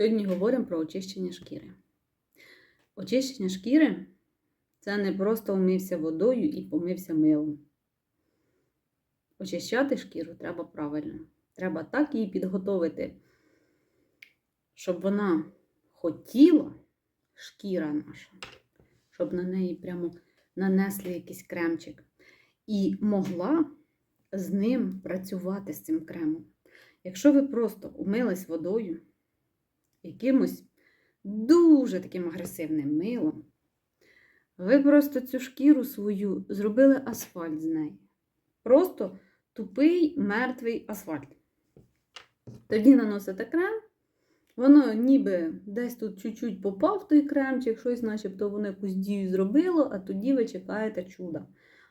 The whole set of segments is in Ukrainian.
Сьогодні говоримо про очищення шкіри. Очищення шкіри це не просто вмився водою і помився милом. Очищати шкіру треба правильно. Треба так її підготовити, щоб вона хотіла, шкіра наша, щоб на неї прямо нанесли якийсь кремчик. І могла з ним працювати з цим кремом. Якщо ви просто умились водою, якимось дуже таким агресивним милом, ви просто цю шкіру свою зробили асфальт з неї. Просто тупий, мертвий асфальт. Тоді наносите крем, воно ніби десь тут чуть-чуть попав той кремчик, щось, начебто воно якусь дію зробило, а тоді ви чекаєте чуда.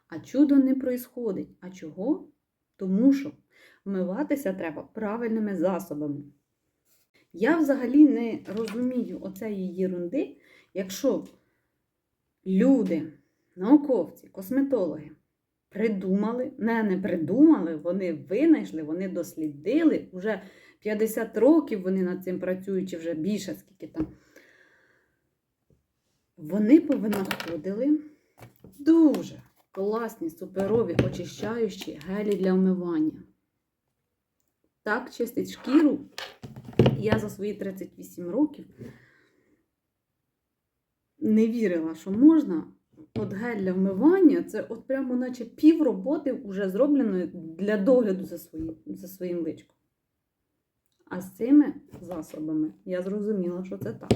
А чудо не происходить. А чого? Тому що вмиватися треба правильними засобами. Я взагалі не розумію оцеї єрунди, якщо люди, науковці, косметологи придумали, не, не придумали, вони винайшли, вони дослідили, вже 50 років вони над цим працюють, чи вже більше, скільки там. Вони повинаходили дуже класні, суперові, очищаючі гелі для вмивання. Так чистить шкіру. Я за свої 38 років не вірила, що можна. От гель для вмивання це от прямо наче пів роботи вже зробленої для догляду за, свої, за своїм личком. А з цими засобами я зрозуміла, що це так.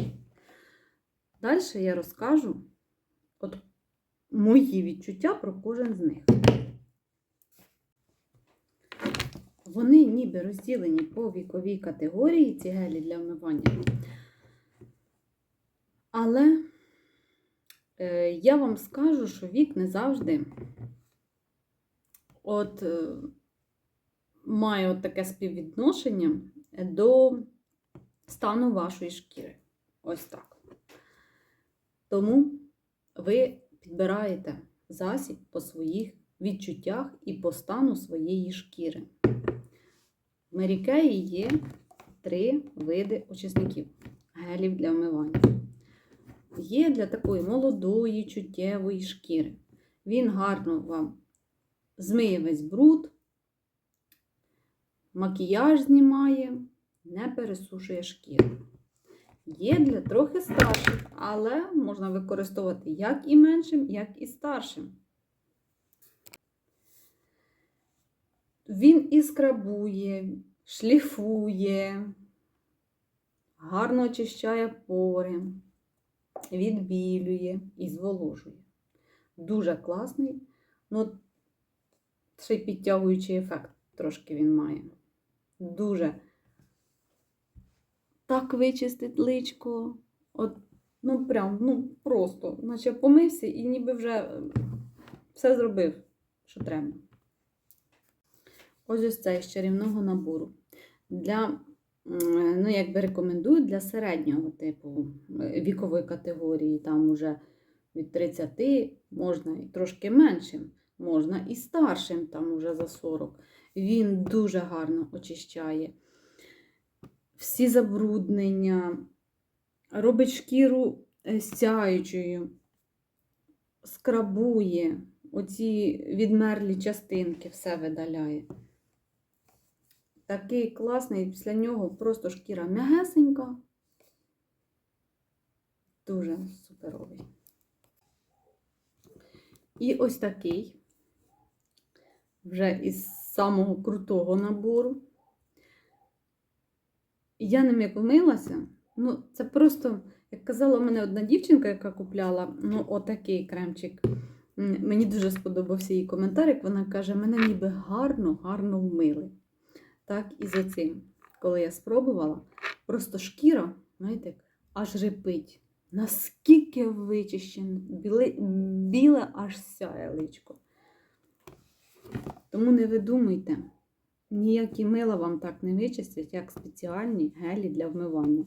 Далі я розкажу от мої відчуття про кожен з них. Вони ніби розділені по віковій категорії, ці гелі для вмивання. Але е, я вам скажу, що вік не завжди от, е, має от таке співвідношення до стану вашої шкіри. Ось так. Тому ви підбираєте засіб по своїх відчуттях і по стану своєї шкіри. В Мерікеї є три види очисників гелів для вмивання. Є для такої молодої, чуттєвої шкіри. Він гарно вам змиє весь бруд, макіяж знімає, не пересушує шкіру. Є для трохи старших, але можна використовувати як і меншим, як і старшим. Він і скрабує, шліфує, гарно очищає пори, відбілює і зволожує. Дуже класний, ну, ще й підтягуючий ефект трошки він має. Дуже так вичистить личко. От, ну, прям, ну, просто, наче помився і ніби вже все зробив, що треба. Ось ось цей з чарівного набору. Для, ну, якби рекомендують для середнього типу вікової категорії, там уже від 30 можна і трошки меншим, можна і старшим, там уже за 40. Він дуже гарно очищає всі забруднення, робить шкіру сяючою, скрабує, оці відмерлі частинки, все видаляє. Такий класний, після нього просто шкіра м'ягесенька. Дуже суперовий. І ось такий, вже із самого крутого набору. Я ним як вмилася, ну, це просто, як казала мене одна дівчинка, яка купляла ну, отакий кремчик. Мені дуже сподобався її коментар, як вона каже, мене ніби гарно, гарно вмили. Так, і за цим, коли я спробувала, просто шкіра, знаєте, аж репить. Наскільки вичищене, біле, біле аж сяє личко. Тому не видумуйте. Ніякі мила вам так не вичистять, як спеціальні гелі для вмивання.